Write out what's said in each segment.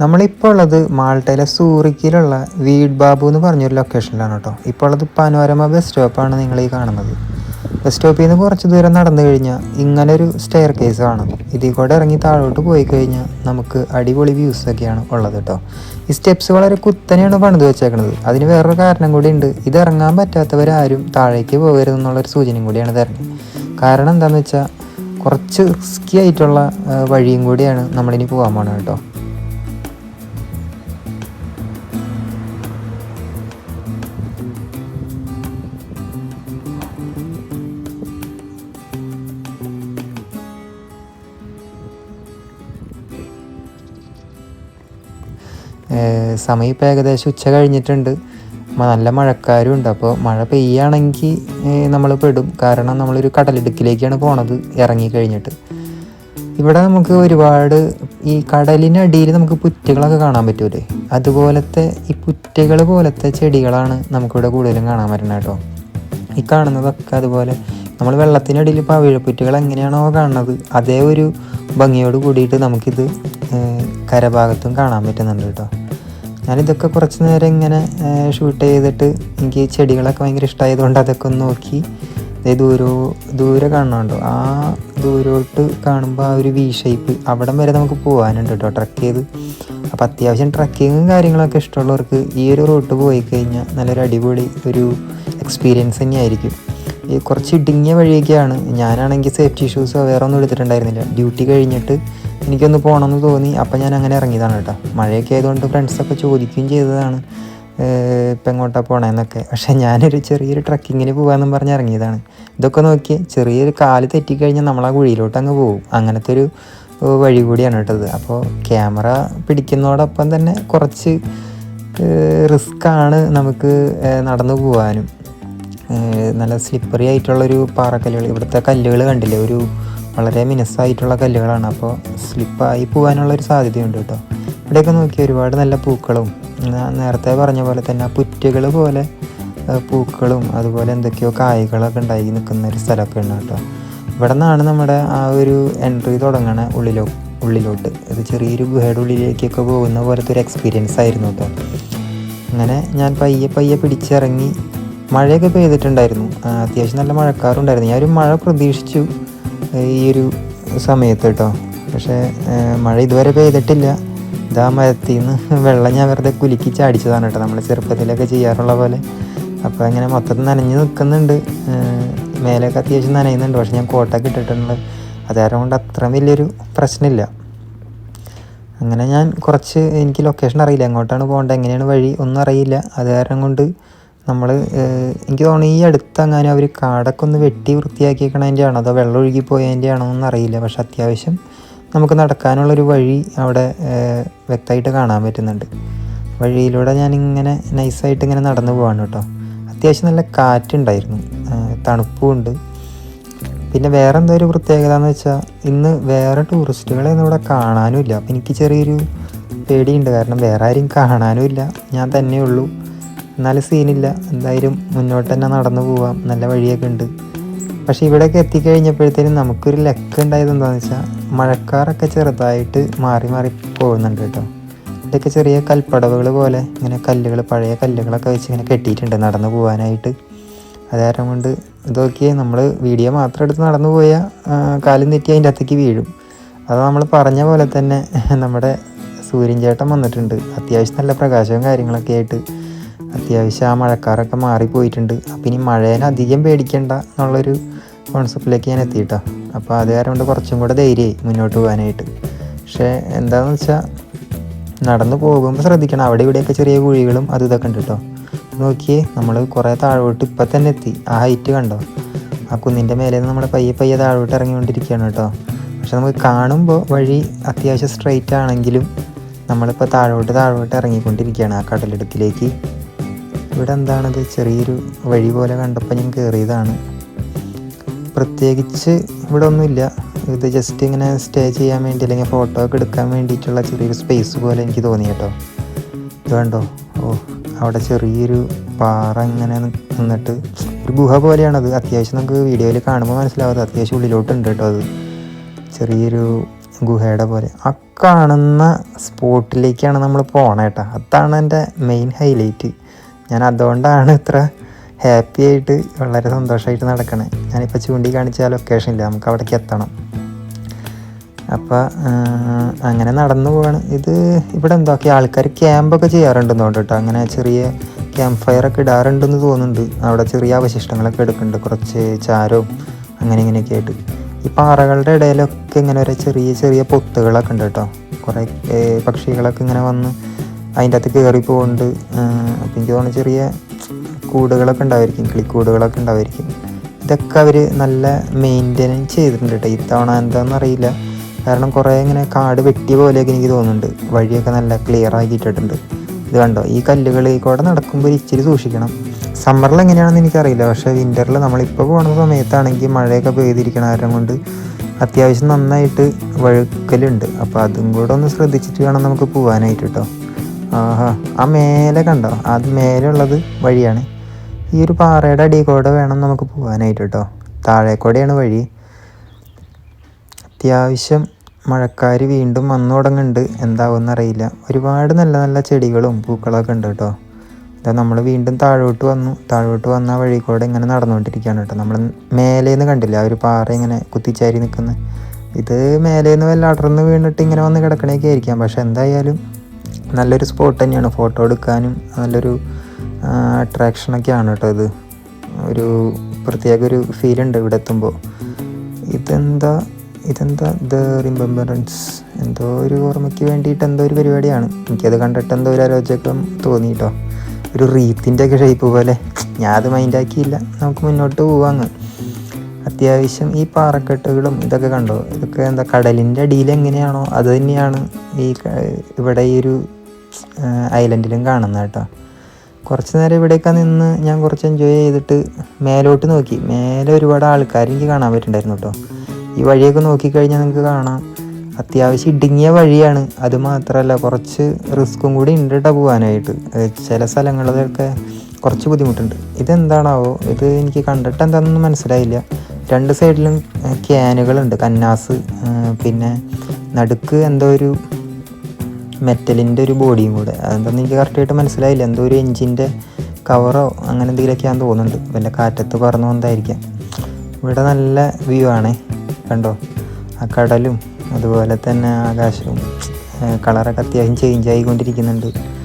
നമ്മളിപ്പോൾ ഉള്ളത് മാൾട്ടയിലെ സൂറിക്കിലുള്ള വീഡ് ബാബു എന്ന് പറഞ്ഞൊരു ലൊക്കേഷനിലാണ് കേട്ടോ. ഇപ്പോൾ ഉള്ളത് പനോരമ ബസ് സ്റ്റോപ്പാണ് നിങ്ങൾ ഈ കാണുന്നത്. ബസ് സ്റ്റോപ്പിൽ നിന്ന് കുറച്ച് ദൂരം നടന്നു കഴിഞ്ഞാൽ ഇങ്ങനെ ഒരു സ്റ്റെയർ കേസ് കാണും ഇതിൽ കൂടെ ഇറങ്ങി താഴോട്ട് പോയി കഴിഞ്ഞാൽ നമുക്ക് അടിപൊളി വ്യൂസ് ഒക്കെയാണ് ഉള്ളത് കേട്ടോ. ഈ സ്റ്റെപ്സ് വളരെ കുത്തനെയാണ് പണിത് വെച്ചേക്കുന്നത് അതിന് വേറൊരു കാരണം കൂടി ഉണ്ട്. ഇത് ഇറങ്ങാൻ പറ്റാത്തവരാരും താഴേക്ക് പോകരുതെന്നുള്ളൊരു സൂചനയും കൂടിയാണ് തരുന്നത് കാരണം എന്താണെന്ന് വെച്ചാൽ കുറച്ച് റിസ്കി ആയിട്ടുള്ള വഴിയും കൂടിയാണ് നമ്മളിനി പോകാൻ പോണത് കേട്ടോ. സമയം ഇപ്പോൾ ഏകദേശം ഉച്ച കഴിഞ്ഞിട്ടുണ്ട്. നല്ല മഴക്കാരും ഉണ്ട് അപ്പോൾ മഴ പെയ്യാണെങ്കിൽ നമ്മൾ പെടും. കാരണം നമ്മളൊരു കടലിടുക്കിലേക്കാണ് പോണത് ഇറങ്ങി കഴിഞ്ഞിട്ട്. ഇവിടെ നമുക്ക് ഒരുപാട് ഈ കടലിനടിയിൽ നമുക്ക് പുറ്റുകളൊക്കെ കാണാൻ പറ്റൂലേ? അതുപോലത്തെ ഈ പുറ്റുകൾ പോലത്തെ ചെടികളാണ് നമുക്കിവിടെ കൂടുതലും കാണാൻ പറ്റുന്നത് കേട്ടോ. ഈ കാണുന്നതൊക്കെ അതുപോലെ നമ്മൾ വെള്ളത്തിനടിയിൽ ഇപ്പോൾ വിഴപ്പുറ്റുകൾ എങ്ങനെയാണോ കാണുന്നത് അതേ ഒരു ഭംഗിയോട് കൂടിയിട്ട് നമുക്കിത് കരഭാഗത്തും കാണാൻ പറ്റുന്നുണ്ട് കേട്ടോ. ഞാനിതൊക്കെ കുറച്ച് നേരം ഇങ്ങനെ ഷൂട്ട് ചെയ്തിട്ട് എനിക്ക് ചെടികളൊക്കെ ഭയങ്കര ഇഷ്ടമായതുകൊണ്ട് അതൊക്കെ ഒന്ന് നോക്കി. ദൂരോ ദൂരെ കാണുന്നുണ്ടോ ആ ദൂരോട്ട് കാണുമ്പോൾ ആ ഒരു വി ഷേപ്പ് അവിടം വരെ നമുക്ക് പോകാനുണ്ട് കേട്ടോ ട്രക്ക് ചെയ്ത്. അപ്പോൾ അത്യാവശ്യം ട്രക്കിങ്ങും കാര്യങ്ങളൊക്കെ ഇഷ്ടമുള്ളവർക്ക് ഈ ഒരു റൂട്ട് പോയി കഴിഞ്ഞാൽ നല്ലൊരു അടിപൊളി ഒരു എക്സ്പീരിയൻസ് തന്നെയായിരിക്കും. ഈ കുറച്ച് ഇടുങ്ങിയ വഴിയൊക്കെയാണ്. ഞാനാണെങ്കിൽ സേഫ്റ്റി ഷൂസോ വേറെ ഒന്നും എടുത്തിട്ടുണ്ടായിരുന്നില്ല. ഡ്യൂട്ടി കഴിഞ്ഞിട്ട് എനിക്കൊന്ന് പോകണമെന്ന് തോന്നി. അപ്പം ഞാൻ അങ്ങനെ ഇറങ്ങിയതാണ് കേട്ടോ. മഴയൊക്കെ ആയതുകൊണ്ട് ഫ്രണ്ട്സൊക്കെ ചോദിക്കുകയും ചെയ്തതാണ്. ഇപ്പം എങ്ങോട്ടാണ് പോണേന്നൊക്കെ. പക്ഷേ ഞാനൊരു ചെറിയൊരു ട്രക്കിങ്ങിന് പോകാമെന്നും പറഞ്ഞ് ഇറങ്ങിയതാണ്. ഇതൊക്കെ നോക്കി ചെറിയൊരു കാൽ തെറ്റിക്കഴിഞ്ഞാൽ നമ്മൾ ആ കുഴിയിലോട്ട് അങ്ങ് പോകും. അങ്ങനത്തെ ഒരു വഴി കൂടിയാണ് കേട്ടത് അപ്പോൾ ക്യാമറ പിടിക്കുന്നതോടൊപ്പം തന്നെ കുറച്ച് റിസ്ക്കാണ് നമുക്ക് നടന്നു പോകാനും നല്ല സ്ലിപ്പറി ആയിട്ടുള്ളൊരു പാറക്കല്ലുകൾ. ഇവിടുത്തെ കല്ലുകൾ കണ്ടില്ലേ? ഒരു വളരെ മിനസ്സായിട്ടുള്ള കല്ലുകളാണ്. അപ്പോൾ സ്ലിപ്പായി പോകാനുള്ളൊരു സാധ്യതയുണ്ട് കേട്ടോ. ഇവിടെയൊക്കെ നോക്കി ഒരുപാട് നല്ല പൂക്കളും നേരത്തെ പറഞ്ഞ പോലെ തന്നെ പുറ്റുകൾ പോലെ പൂക്കളും അതുപോലെ എന്തൊക്കെയോ കായ്കളൊക്കെ ഉണ്ടായി നിൽക്കുന്ന ഒരു സ്ഥലമൊക്കെ ഉണ്ട് കേട്ടോ. ഇവിടെ നിന്നാണ് നമ്മുടെ ആ ഒരു എൻട്രി തുടങ്ങണ ഉള്ളിലോ ഉള്ളിലോട്ട്. ഇത് ചെറിയൊരു ഗുഹയുടെ ഉള്ളിലേക്കൊക്കെ പോകുന്ന പോലത്തെ ഒരു എക്സ്പീരിയൻസ് ആയിരുന്നു കേട്ടോ. അങ്ങനെ ഞാൻ പയ്യെ പയ്യെ പിടിച്ചിറങ്ങി മഴയൊക്കെ പെയ്തിട്ടുണ്ടായിരുന്നു. അത്യാവശ്യം നല്ല മഴക്കാറുണ്ടായിരുന്നു. ഞാൻ ഒരു മഴ പ്രതീക്ഷിച്ചു. ഈ ഒരു സമയത്ത് കേട്ടോ പക്ഷേ മഴ ഇതുവരെ പെയ്തിട്ടില്ല. ഇതാ മരത്തിൽ നിന്ന് വെള്ളം ഞാൻ വെറുതെ കുലുക്കി ചാടിച്ചതാണ് കേട്ടോ. നമ്മൾ ചെറുപ്പത്തിലൊക്കെ ചെയ്യാറുള്ള പോലെ. അപ്പോൾ അങ്ങനെ മൊത്തത്തിൽ നനഞ്ഞ് നിൽക്കുന്നുണ്ട് മേലൊക്കെ അത്യാവശ്യം നനയുന്നുണ്ട്. പക്ഷെ ഞാൻ കോട്ടൊക്കെ ഇട്ടിട്ടുണ്ട്. അത് കാരണം കൊണ്ട് അത്ര വലിയൊരു പ്രശ്നമില്ല. അങ്ങനെ ഞാൻ കുറച്ച് എനിക്ക് ലൊക്കേഷൻ അറിയില്ല. എങ്ങോട്ടാണ് പോകേണ്ടത്? എങ്ങനെയാണ് വഴി? ഒന്നും അറിയില്ല. അത് കാരണം കൊണ്ട് നമ്മൾ എനിക്ക് തോന്നുന്നു ഈ അടുത്തെങ്ങാനും അവർ കാടൊക്കെ ഒന്ന് വെട്ടി വൃത്തിയാക്കിയേക്കണതിന്റെ ആണോ അതോ വെള്ളം ഒഴുകി പോയതിന്റെ ആണോ എന്നറിയില്ല പക്ഷെ അത്യാവശ്യം നമുക്ക് നടക്കാനുള്ളൊരു വഴി അവിടെ വ്യക്തമായിട്ട് കാണാൻ പറ്റുന്നുണ്ട്. വഴിയിലൂടെ ഞാനിങ്ങനെ നൈസായിട്ട് ഇങ്ങനെ നടന്നു പോവാണ് കേട്ടോ. അത്യാവശ്യം നല്ല കാറ്റുണ്ടായിരുന്നു. തണുപ്പുമുണ്ട്. പിന്നെ വേറെ എന്തോ ഒരു പ്രത്യേകത എന്ന് വെച്ചാൽ ഇന്ന് വേറെ ടൂറിസ്റ്റുകളെ ഒന്നും ഇവിടെ കാണാനും ഇല്ല അപ്പം എനിക്ക് ചെറിയൊരു പേടിയുണ്ട്. കാരണം വേറെ ആരും കാണാനും ഇല്ല ഞാൻ തന്നെ ഉള്ളൂ എന്നാലും സീനില്ല. എന്തായാലും മുന്നോട്ട് തന്നെ നടന്നു പോവാം. നല്ല വഴിയൊക്കെ ഉണ്ട്. പക്ഷേ ഇവിടെയൊക്കെ എത്തിക്കഴിഞ്ഞപ്പോഴത്തേനും നമുക്കൊരു ലക്ക് ഉണ്ടായത് എന്താണെന്ന് വെച്ചാൽ മഴക്കാറൊക്കെ ചെറുതായിട്ട് മാറി മാറി പോകുന്നുണ്ട് കേട്ടോ. ഇവിടെയൊക്കെ ചെറിയ കൽപ്പടവുകൾ പോലെ ഇങ്ങനെ കല്ലുകൾ പഴയ കല്ലുകളൊക്കെ വെച്ച് ഇങ്ങനെ കെട്ടിയിട്ടുണ്ട് നടന്നു പോകാനായിട്ട് അത് കാരണം കൊണ്ട് ഇതൊക്കെ നമ്മൾ വീഡിയോ മാത്രം എടുത്ത് നടന്നു പോയാൽ കാലും തെറ്റി അതിന്റെ അകത്തേക്ക് വീഴും. അത് നമ്മൾ പറഞ്ഞ പോലെ തന്നെ നമ്മുടെ സൂര്യൻ ചേട്ടൻ വന്നിട്ടുണ്ട്. അത്യാവശ്യം നല്ല പ്രകാശവും കാര്യങ്ങളൊക്കെ ആയിട്ട് അത്യാവശ്യം ആ മഴക്കാറൊക്കെ മാറിപ്പോയിട്ടുണ്ട്. അപ്പം ഇനി മഴേനെ അധികം പേടിക്കണ്ട എന്നുള്ളൊരു കോൺസെപ്റ്റിലേക്ക് ഞാൻ എത്തിയിട്ടോ. അപ്പോൾ അത് കാരണം കൊണ്ട് കുറച്ചും കൂടെ ധൈര്യമായി മുന്നോട്ട് പോകാനായിട്ട്. പക്ഷേ എന്താണെന്ന് വെച്ചാൽ നടന്നു പോകുമ്പോൾ ശ്രദ്ധിക്കണം. അവിടെ ഇവിടെയൊക്കെ ചെറിയ കുഴികളും അത് ഇതൊക്കെ ഉണ്ട് കേട്ടോ നോക്കിയേ നമ്മൾ കുറേ താഴോട്ട് ഇപ്പം തന്നെ എത്തി. ആ ഹൈറ്റ് കണ്ടോ? ആ കുന്നിന്റെ മേലെ നിന്ന് നമ്മൾ പയ്യെ പയ്യെ താഴോട്ട് ഇറങ്ങിക്കൊണ്ടിരിക്കുകയാണ് കേട്ടോ പക്ഷെ നമുക്ക് കാണുമ്പോൾ വഴി അത്യാവശ്യം സ്ട്രെയിറ്റ് ആണെങ്കിലും നമ്മളിപ്പോൾ താഴോട്ട് താഴോട്ട് ഇറങ്ങിക്കൊണ്ടിരിക്കുകയാണ് ആ കടലിടുക്കിലേക്ക്. ഇവിടെ എന്താണത്? ചെറിയൊരു വഴി പോലെ കണ്ടപ്പോൾ ഞാൻ കയറിയതാണ്. പ്രത്യേകിച്ച് ഇവിടെ ഒന്നുമില്ല. ഇത് ജസ്റ്റ് ഇങ്ങനെ സ്റ്റേ ചെയ്യാൻ വേണ്ടി അല്ലെങ്കിൽ ഫോട്ടോ ഒക്കെ എടുക്കാൻ വേണ്ടിയിട്ടുള്ള ചെറിയൊരു സ്പേസ് പോലെ എനിക്ക് തോന്നി കേട്ടോ. ഇത് കണ്ടോ? ഓ അവിടെ ചെറിയൊരു പാറ ഇങ്ങനെ നിന്നിട്ട് ഒരു ഗുഹ പോലെയാണത്. അത്യാവശ്യം നമുക്ക് വീഡിയോയിൽ കാണുമ്പോൾ മനസ്സിലാവാതെ അത്യാവശ്യം ഉള്ളിലോട്ടുണ്ട് കേട്ടോ അത്. ചെറിയൊരു ഗുഹയുടെ പോലെ. ആ കാണുന്ന സ്പോട്ടിലേക്കാണ് നമ്മൾ പോകണേട്ടാ അതാണ് എന്റെ മെയിൻ ഹൈലൈറ്റ് ഞാൻ അതുകൊണ്ടാണ് ഇത്ര ഹാപ്പി ആയിട്ട് വളരെ സന്തോഷമായിട്ട് നടക്കണേ. ഞാനിപ്പോൾ ചൂണ്ടി കാണിച്ച ലൊക്കേഷൻ ഇല്ല നമുക്ക് അവിടേക്ക് എത്തണം. അപ്പോൾ അങ്ങനെ നടന്നു പോവാണ്. ഇത് ഇവിടെ എന്തൊക്കെ ആൾക്കാർ ക്യാമ്പൊക്കെ ചെയ്യാറുണ്ടെന്ന് കേട്ടോ. അങ്ങനെ ചെറിയ ക്യാമ്പ് ഫയറൊക്കെ ഇടാറുണ്ടെന്ന് തോന്നുന്നുണ്ട്. അവിടെ ചെറിയ അവശിഷ്ടങ്ങളൊക്കെ എടുക്കുന്നുണ്ട്. കുറച്ച് ചാരവും അങ്ങനെ ഇങ്ങനെയൊക്കെ ആയിട്ട്. ഈ പാറകളുടെ ഇടയിലൊക്കെ ഇങ്ങനെ ഒരു ചെറിയ ചെറിയ പൊത്തുകളൊക്കെ ഉണ്ട് കേട്ടോ. കുറേ പക്ഷികളൊക്കെ ഇങ്ങനെ വന്ന് അതിന്റെ അകത്ത് കയറി പോകുന്നുണ്ട് അപ്പം എനിക്ക് തോന്നുന്നു ചെറിയ കൂടുകളൊക്കെ ഉണ്ടായിരിക്കും കിളിക്കൂടുകളൊക്കെ ഉണ്ടായിരിക്കും ഇതൊക്കെ അവർ നല്ല മെയിന്റനൻസ് ചെയ്തിട്ടുണ്ട് കേട്ടോ ഇത്തവണ എന്താണെന്ന് അറിയില്ല. കാരണം കുറേ ഇങ്ങനെ കാട് വെട്ടിയ പോലെയൊക്കെ എനിക്ക് തോന്നുന്നുണ്ട്. വഴിയൊക്കെ നല്ല ക്ലിയർ ആക്കിയിട്ടിട്ടുണ്ട്. ഇത് കണ്ടോ? ഈ കല്ലുകളിൽ കൂടെ നടക്കുമ്പോൾ ഇച്ചിരി സൂക്ഷിക്കണം. സമ്മറിൽ എങ്ങനെയാണെന്ന് എനിക്കറിയില്ല. പക്ഷേ വിന്ററിൽ നമ്മളിപ്പോൾ പോകുന്ന സമയത്താണെങ്കിൽ മഴയൊക്കെ പെയ്തിരിക്കണ. കാരണം കൊണ്ട് അത്യാവശ്യം നന്നായിട്ട് വഴുക്കലുണ്ട്. അപ്പോൾ അതും കൂടെ ഒന്ന് ശ്രദ്ധിച്ചിട്ട് വേണം നമുക്ക് പോകാനായിട്ട് കേട്ടോ ആഹാ ആ മേലെ കണ്ടോ? അത് മേലെ ഉള്ളത് വഴിയാണ്. ഈ ഒരു പാറയുടെ അടിയിൽ കൂടെ വേണം നമുക്ക് പോകാനായിട്ട് കേട്ടോ. താഴെ കൂടെയാണ് വഴി. അത്യാവശ്യം മഴക്കാർ വീണ്ടും വന്നു തുടങ്ങുന്നുണ്ട്. എന്താവുമെന്ന് അറിയില്ല. ഒരുപാട് നല്ല നല്ല ചെടികളും പൂക്കളൊക്കെ ഉണ്ട് കേട്ടോ. ഇതാ നമ്മൾ വീണ്ടും താഴോട്ട് വന്നു. താഴോട്ട് വന്ന വഴി കൂടെ ഇങ്ങനെ നടന്നുകൊണ്ടിരിക്കുകയാണ് കേട്ടോ. നമ്മൾ മേലേന്ന് കണ്ടില്ല? ആ ഒരു പാറ ഇങ്ങനെ കുത്തിച്ചാരി നിൽക്കുന്നത് ഇത് മേലേന്ന് വല്ല അടർന്ന് വീണിട്ട് ഇങ്ങനെ വന്ന് കിടക്കണേക്കായിരിക്കാം പക്ഷെ എന്തായാലും നല്ലൊരു സ്പോട്ട് തന്നെയാണ്. ഫോട്ടോ എടുക്കാനും നല്ലൊരു അട്രാക്ഷനൊക്കെയാണ് കേട്ടോ ഇത്. ഒരു പ്രത്യേക ഒരു ഫീൽ ഉണ്ട് ഇവിടെ എത്തുമ്പോൾ ഇതെന്താ ഇതെന്താ ദ റിമെമ്പറൻസ് എന്തോ ഒരു ഓർമ്മയ്ക്ക് വേണ്ടിയിട്ട് എന്തോ ഒരു പരിപാടിയാണ്. എനിക്കത് കണ്ടിട്ട് എന്തോ ഒരു ആലോചകം തോന്നി കേട്ടോ ഒരു റീത്തിന്റെ ഒക്കെ ഷേപ്പ് പോലെ. ഞാൻ അത് മൈൻഡാക്കിയില്ല നമുക്ക് മുന്നോട്ട് പോവാങ്ങ് അത്യാവശ്യം ഈ പാറക്കെട്ടുകളും ഇതൊക്കെ കണ്ടോ? ഇതൊക്കെ എന്താ കടലിന്റെ അടിയിൽ എങ്ങനെയാണോ? അത് തന്നെയാണ് ഈ ഇവിടെ ഈ ഒരു ഐലൻഡിലും കാണുന്നത് കേട്ടോ. കുറച്ച് നേരം ഇവിടെയൊക്കെ നിന്ന് ഞാൻ കുറച്ച് എൻജോയ് ചെയ്തിട്ട് മേലോട്ട് നോക്കി. മേലെ ഒരുപാട് ആൾക്കാർ എനിക്ക് കാണാൻ പറ്റുന്നുണ്ടായിരുന്നു കേട്ടോ. ഈ വഴിയൊക്കെ നോക്കിക്കഴിഞ്ഞാൽ നിങ്ങൾക്ക് കാണാം. അത്യാവശ്യം ഇടുങ്ങിയ വഴിയാണ്. അത് മാത്രമല്ല കുറച്ച് റിസ്ക്കും കൂടി ഉണ്ട് കേട്ടോ പോകാനായിട്ട് ചില സ്ഥലങ്ങളിലൊക്കെ കുറച്ച് ബുദ്ധിമുട്ടുണ്ട്. ഇതെന്താണാവോ? ഇത് എനിക്ക് കണ്ടിട്ട് എന്താണെന്നൊന്നും മനസ്സിലായില്ല. രണ്ട് സൈഡിലും ക്യാനുകളുണ്ട്. കന്നാസ് പിന്നെ നടുക്ക് എന്തോ ഒരു മെറ്റലിന്റെ ഒരു ബോഡിയും കൂടെ. അതെന്താണെന്ന് എനിക്ക് കറക്റ്റായിട്ട് മനസ്സിലായില്ല. എന്തോ ഒരു എഞ്ചിന്റെ കവറോ അങ്ങനെ എന്തെങ്കിലുമൊക്കെയാണെന്ന് തോന്നുന്നുണ്ട്. വല്ല കാറ്റത്ത് പറന്നു വന്നതായിരിക്കാം. ഇവിടെ നല്ല വ്യൂ ആണേ. കണ്ടോ? ആ കടലും അതുപോലെ തന്നെ ആകാശവും കളറൊക്കെ അത്യാവശ്യം ചേഞ്ച് ആയിക്കൊണ്ടിരിക്കുന്നുണ്ട്.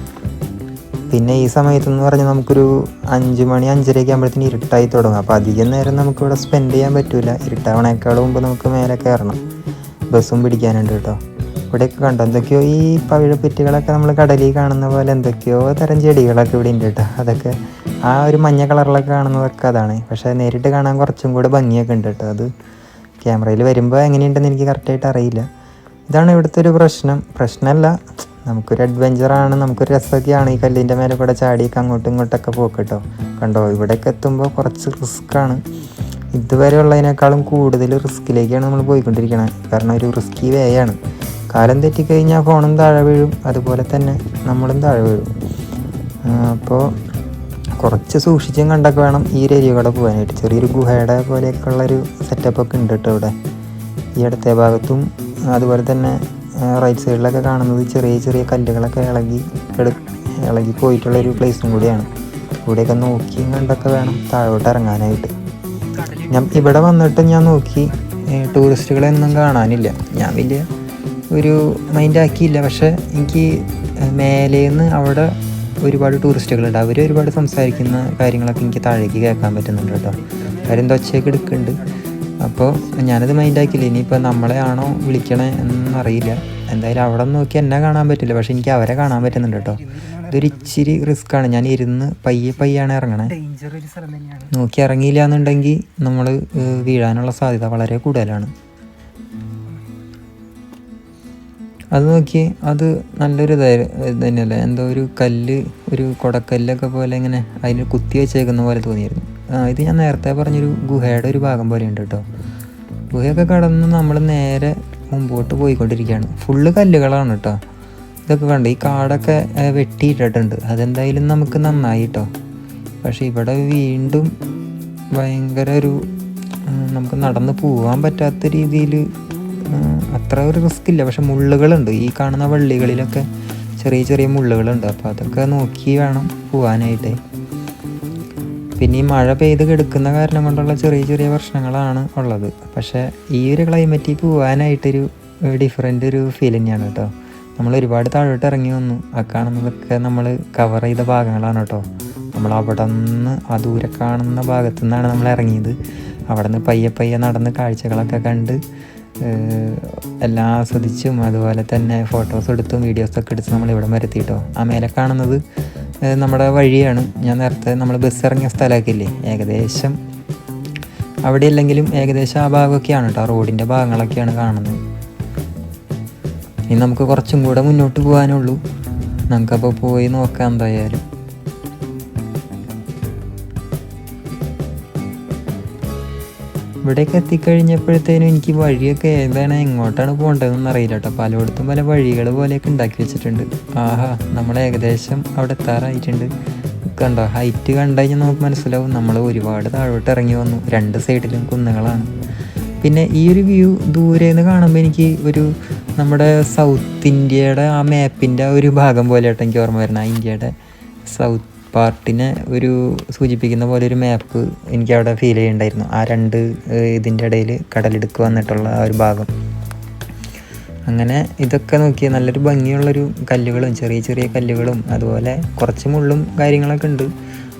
പിന്നെ ഈ സമയത്തെന്ന് പറഞ്ഞാൽ നമുക്കൊരു അഞ്ച് മണി അഞ്ചരയൊക്കെ ആകുമ്പോഴത്തേന് ഇരുട്ടായി തുടങ്ങും. അപ്പോൾ അധികം നേരം നമുക്കിവിടെ സ്പെൻഡ് ചെയ്യാൻ പറ്റില്ല ഇരുട്ടാവണേക്കാളും മുമ്പ് നമുക്ക് മേലെ കയറണം. ബസ്സും പിടിക്കാനുണ്ട് കേട്ടോ. ഇവിടെയൊക്കെ കണ്ടോ? എന്തൊക്കെയോ ഈ പവിഴപ്പുറ്റുകളൊക്കെ നമ്മൾ കടലിൽ കാണുന്ന പോലെ എന്തൊക്കെയോ തരം ചെടികളൊക്കെ ഇവിടെ ഉണ്ട് കേട്ടോ. അതൊക്കെ ആ ഒരു മഞ്ഞ കളറിലൊക്കെ കാണുന്നതൊക്കെ അതാണ്. പക്ഷേ നേരിട്ട് കാണാൻ കുറച്ചും കൂടെ ഭംഗിയൊക്കെ ഉണ്ട് കേട്ടോ. അത് ക്യാമറയിൽ വരുമ്പോൾ എങ്ങനെയുണ്ടെന്ന് എനിക്ക് കറക്റ്റായിട്ട് അറിയില്ല. ഇതാണ് ഇവിടുത്തെ ഒരു പ്രശ്നം. പ്രശ്നമല്ല നമുക്കൊരു അഡ്വഞ്ചറാണ് നമുക്കൊരു രസമൊക്കെയാണ് ഈ കല്ലിന്റെ മേലെ കൂടെ ചാടിയൊക്കെ അങ്ങോട്ടും ഇങ്ങോട്ടൊക്കെ പോക്ക് കേട്ടോ. കണ്ടോ? ഇവിടെയൊക്കെ എത്തുമ്പോൾ കുറച്ച് റിസ്ക്കാണ് ഇതുവരെ ഉള്ളതിനേക്കാളും കൂടുതൽ റിസ്കിലേക്കാണ് നമ്മൾ പോയിക്കൊണ്ടിരിക്കുന്നത് കാരണം ഒരു റിസ്കി വേയാണ് കാലം തെറ്റിക്കഴിഞ്ഞാൽ ഫോണും താഴെ വീഴും. അതുപോലെ തന്നെ നമ്മളും താഴെ വീഴും. അപ്പോൾ കുറച്ച് സൂക്ഷിച്ചും കണ്ടൊക്കെ വേണം ഈ ഒരു ഏരിയ കൂടെ പോകാനായിട്ട്. ചെറിയൊരു ഗുഹയുടെ സെറ്റപ്പ് സെറ്റപ്പൊക്കെ ഉണ്ട് കേട്ടോ ഇവിടെ. ഈ ഇടത്തെ ഭാഗത്തും അതുപോലെ തന്നെ റൈറ്റ് സൈഡിലൊക്കെ കാണുന്നത് ചെറിയ ചെറിയ കല്ലുകളൊക്കെ ഇളകി എടു ഇളകി പോയിട്ടുള്ളൊരു പ്ലേസും കൂടിയാണ്. ഇവിടെയൊക്കെ നോക്കിയും കണ്ടൊക്കെ വേണം താഴോട്ട് ഇറങ്ങാനായിട്ട്. ഞാൻ ഇവിടെ വന്നിട്ട് ഞാൻ നോക്കി ടൂറിസ്റ്റുകളെ ഒന്നും കാണാനില്ല. ഞാൻ വലിയ ഒരു മൈൻഡാക്കിയില്ല പക്ഷേ എനിക്ക് മേലേന്ന് അവിടെ ഒരുപാട് ടൂറിസ്റ്റുകളുണ്ട്. അവർ ഒരുപാട് സംസാരിക്കുന്ന കാര്യങ്ങളൊക്കെ എനിക്ക് താഴേക്ക് കേൾക്കാൻ പറ്റുന്നുണ്ട് കേട്ടോ. അവരെന്തോ ഒച്ചയൊക്കെ എടുക്കുന്നുണ്ട്. അപ്പോൾ ഞാനത് മൈൻഡ് ആക്കിയില്ല. ഇനിയിപ്പോൾ നമ്മളെ ആണോ വിളിക്കണേ എന്നറിയില്ല എന്തായാലും അവിടെ നോക്കി എന്നെ കാണാൻ പറ്റില്ല. പക്ഷെ എനിക്ക് അവരെ കാണാൻ പറ്റുന്നുണ്ട് കേട്ടോ. ഇതൊരു ഇച്ചിരി റിസ്ക്കാണ് ഞാൻ ഇരുന്ന് പയ്യെ പയ്യാണ് ഇറങ്ങണേ. നോക്കി ഇറങ്ങിയില്ല എന്നുണ്ടെങ്കിൽ നമ്മൾ വീഴാനുള്ള സാധ്യത വളരെ കൂടുതലാണ്. അത് നോക്കി അത് നല്ലൊരു തന്നെയല്ല? എന്തോ ഒരു കല്ല് ഒരു കൊടക്കല്ലൊക്കെ പോലെ ഇങ്ങനെ അതിന് കുത്തി വെച്ചേക്കുന്ന പോലെ തോന്നിയിരുന്നു. ഇത് ഞാൻ നേരത്തെ പറഞ്ഞൊരു ഗുഹയുടെ ഒരു ഭാഗം പോലെ ഉണ്ട് കേട്ടോ. ഗുഹയൊക്കെ കടന്ന് നമ്മൾ നേരെ മുമ്പോട്ട് പോയിക്കൊണ്ടിരിക്കുകയാണ്. ഫുള്ള് കല്ലുകളാണ് കേട്ടോ. ഇതൊക്കെ കണ്ട്? ഈ കാടൊക്കെ വെട്ടിയിട്ടിട്ടുണ്ട്. അതെന്തായാലും നമുക്ക് നന്നായി കേട്ടോ. പക്ഷേ ഇവിടെ വീണ്ടും ഭയങ്കര ഒരു നമുക്ക് നടന്ന് പോകാൻ പറ്റാത്ത രീതിയിൽ അത്ര ഒരു റിസ്ക് ഇല്ല. പക്ഷെ മുള്ളുകളുണ്ട്. ഈ കാണുന്ന വള്ളികളിലൊക്കെ ചെറിയ ചെറിയ മുള്ളുകളുണ്ട്. അപ്പോൾ അതൊക്കെ നോക്കി വേണം പോകാനായിട്ട് പിന്നെ ഈ മഴ പെയ്ത് കിടക്കുന്ന കാരണം കൊണ്ടുള്ള ചെറിയ ചെറിയ പ്രശ്നങ്ങളാണ് ഉള്ളത്. പക്ഷേ ഈ ഒരു ക്ലൈമറ്റിൽ പോകാനായിട്ടൊരു ഡിഫറെന്റ് ഒരു ഫീൽ തന്നെയാണ് കേട്ടോ. നമ്മൾ ഒരുപാട് താഴോട്ട് ഇറങ്ങി വന്നു. ആ കാണുന്നതൊക്കെ നമ്മൾ കവർ ചെയ്ത ഭാഗങ്ങളാണ് കേട്ടോ. നമ്മൾ അവിടെ നിന്ന് ആ ദൂരെ കാണുന്ന ഭാഗത്തു നിന്നാണ് നമ്മൾ ഇറങ്ങിയത്. അവിടെ നിന്ന് പയ്യെ പയ്യെ നടന്ന് കാഴ്ചകളൊക്കെ കണ്ട് എല്ലാം ആസ്വദിച്ചും അതുപോലെ തന്നെ ഫോട്ടോസ് എടുത്തും വീഡിയോസൊക്കെ എടുത്ത് നമ്മൾ ഇവിടം വരെ എത്തിയിട്ടോ ആ മേലെ കാണുന്നത് നമ്മുടെ വഴിയാണ്. ഞാൻ നേരത്തെ നമ്മൾ ബസ് ഇറങ്ങിയ സ്ഥലമൊക്കെ ഇല്ലേ ഏകദേശം അവിടെ അല്ലെങ്കിലും ഏകദേശം ആ ഭാഗമൊക്കെയാണ് കേട്ടോ റോഡിന്റെ ഭാഗങ്ങളൊക്കെയാണ് കാണുന്നത്. ഇനി നമുക്ക് കുറച്ചും കൂടെ മുന്നോട്ട് പോകാനുള്ളൂ. നമുക്കപ്പോൾ പോയി നോക്കാം എന്തായാലും. ഇവിടേക്ക് എത്തിക്കഴിഞ്ഞപ്പോഴത്തേനും എനിക്ക് വഴിയൊക്കെ ഏതാണ് എങ്ങോട്ടാണ് പോകേണ്ടതെന്ന് അറിയില്ല കേട്ടോ. പലയിടത്തും പല വഴികൾ പോലെയൊക്കെ ഉണ്ടാക്കി വെച്ചിട്ടുണ്ട്. ആഹാ നമ്മൾ ഏകദേശം അവിടെ എത്താറായിട്ടുണ്ട്. കണ്ടോ ഹൈറ്റ് കണ്ടു കഴിഞ്ഞാൽ നമുക്ക് മനസ്സിലാവും. നമ്മൾ ഒരുപാട് താഴോട്ട് ഇറങ്ങി വന്നു. രണ്ട് സൈഡിലും കുന്നുകളാണ്. പിന്നെ ഈ ഒരു വ്യൂ ദൂരെ നിന്ന് കാണുമ്പോൾ എനിക്ക് ഒരു നമ്മുടെ സൗത്ത് ഇന്ത്യയുടെ ആ മാപ്പിന്റെ ഒരു ഭാഗം പോലെ ആട്ടോ എനിക്ക് ഓർമ്മ ആ ഇന്ത്യയുടെ സൗത്ത് പാർട്ടിനെ ഒരു സൂചിപ്പിക്കുന്ന പോലെ ഒരു മാപ്പ് എനിക്ക് അവിടെ ഫീൽ ചെയ്യുന്നുണ്ടായിരുന്നു ആ രണ്ട് ഇതിന്റെ ഇടയിൽ കടലിടുക്ക് വന്നിട്ടുള്ള ആ ഒരു ഭാഗം. അങ്ങനെ ഇതൊക്കെ നോക്കി നല്ലൊരു ഭംഗിയുള്ളൊരു കല്ലുകളും ചെറിയ ചെറിയ കല്ലുകളും അതുപോലെ കുറച്ച് മുള്ളും കാര്യങ്ങളൊക്കെ ഉണ്ട്.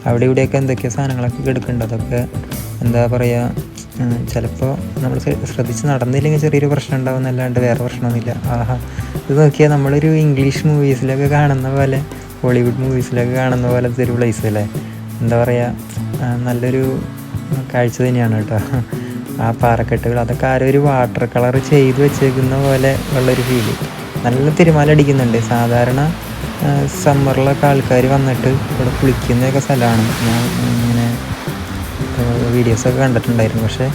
അവിടെ ഇവിടെയൊക്കെ എന്തൊക്കെയോ സാധനങ്ങളൊക്കെ കിടക്കുന്നുണ്ട്. അതൊക്കെ എന്താ പറയുക ചിലപ്പോൾ നമ്മൾ ശ്രദ്ധിച്ച് നടന്നില്ലെങ്കിൽ ചെറിയൊരു പ്രശ്നം ഉണ്ടാവുന്നല്ലാണ്ട് വേറെ പ്രശ്നമൊന്നുമില്ല. ആഹാ. ഇത് നോക്കിയാൽ നമ്മളൊരു ഇംഗ്ലീഷ് മൂവീസിലൊക്കെ കാണുന്ന പോലെ ഹോളിവുഡ് മൂവീസിലൊക്കെ കാണുന്ന പോലത്തെ ഒരു പ്ലേസ് അല്ലേ? എന്താ പറയുക നല്ലൊരു കാഴ്ച തന്നെയാണ് കേട്ടോ. ആ പാറക്കെട്ടുകൾ അതൊക്കെ ആരോ ഒരു വാട്ടർ കളർ ചെയ്ത് വെച്ചേക്കുന്ന പോലെ ഉള്ളൊരു ഫീൽ നല്ല തിരുമാല അടിക്കുന്നുണ്ട്. സാധാരണ സമ്മറിലൊക്കെ ആൾക്കാർ വന്നിട്ട് ഇവിടെ കുളിക്കുന്നതൊക്കെ സ്ഥലമാണ്. ഞാൻ ഇങ്ങനെ വീഡിയോസൊക്കെ കണ്ടിട്ടുണ്ടായിരുന്നു. പക്ഷേ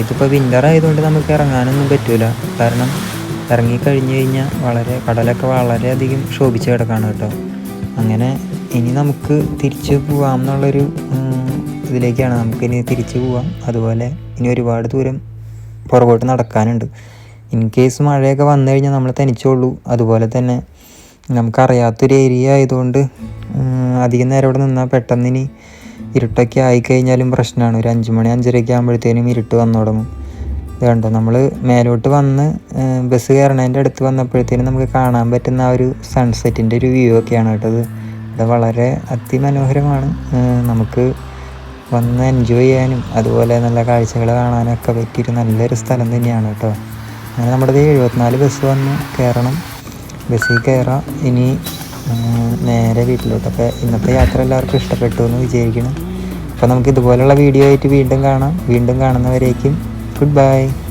ഇതിപ്പോൾ വിന്റർ ആയതുകൊണ്ട് നമുക്ക് ഇറങ്ങാനൊന്നും പറ്റില്ല കാരണം ഇറങ്ങി കഴിഞ്ഞു കഴിഞ്ഞാൽ വളരെ കടലൊക്കെ വളരെയധികം ശോഭിച്ച് കിടക്കാണ് കേട്ടോ. അങ്ങനെ ഇനി നമുക്ക് തിരിച്ചു പോവാം എന്നുള്ളൊരു ഇതിലേക്കാണ്. നമുക്കിനി തിരിച്ചു പോവാം. അതുപോലെ ഇനി ഒരുപാട് ദൂരം പുറകോട്ട് നടക്കാനുണ്ട്. ഇൻ കേസ് മഴയൊക്കെ വന്നു കഴിഞ്ഞാൽ നമ്മൾ തനിച്ചുള്ളൂ അതുപോലെ തന്നെ നമുക്കറിയാത്തൊരു ഏരിയ ആയതുകൊണ്ട് അധികം നേരം ഇവിടെ നിന്നാൽ പെട്ടെന്ന് ഇനി ഇരുട്ടൊക്കെ ആയിക്കഴിഞ്ഞാലും പ്രശ്നമാണ്. ഒരു അഞ്ച് മണി അഞ്ചരയൊക്കെ ആകുമ്പോഴത്തേനും ഇരുട്ട് വന്നു തുടങ്ങും ഇത് കണ്ടോ നമ്മൾ മേലോട്ട് വന്ന് ബസ് കയറണതിന്റെ അടുത്ത് വന്നപ്പോഴത്തേനും നമുക്ക് കാണാൻ പറ്റുന്ന ആ ഒരു സൺസെറ്റിന്റെ ഒരു വ്യൂ ഒക്കെയാണ് കേട്ടത് അത് വളരെ അതിമനോഹരമാണ്. നമുക്ക് വന്ന് എൻജോയ് ചെയ്യാനും അതുപോലെ നല്ല കാഴ്ചകൾ കാണാനൊക്കെ പറ്റിയൊരു നല്ലൊരു സ്ഥലം തന്നെയാണ് കേട്ടോ. അങ്ങനെ നമ്മുടെ എഴുപത്തിനാല് ബസ് വന്ന് കയറണം ബസ്സിൽ കയറാം ഇനി നേരെ വീട്ടിലോട്ട്. അപ്പോൾ ഇന്നത്തെ യാത്ര എല്ലാവർക്കും ഇഷ്ടപ്പെട്ടു എന്ന് വിചാരിക്കണം അപ്പോൾ നമുക്ക് ഇതുപോലെയുള്ള വീഡിയോ ആയിട്ട് വീണ്ടും കാണാം. വീണ്ടും കാണുന്നവരേക്കും Goodbye.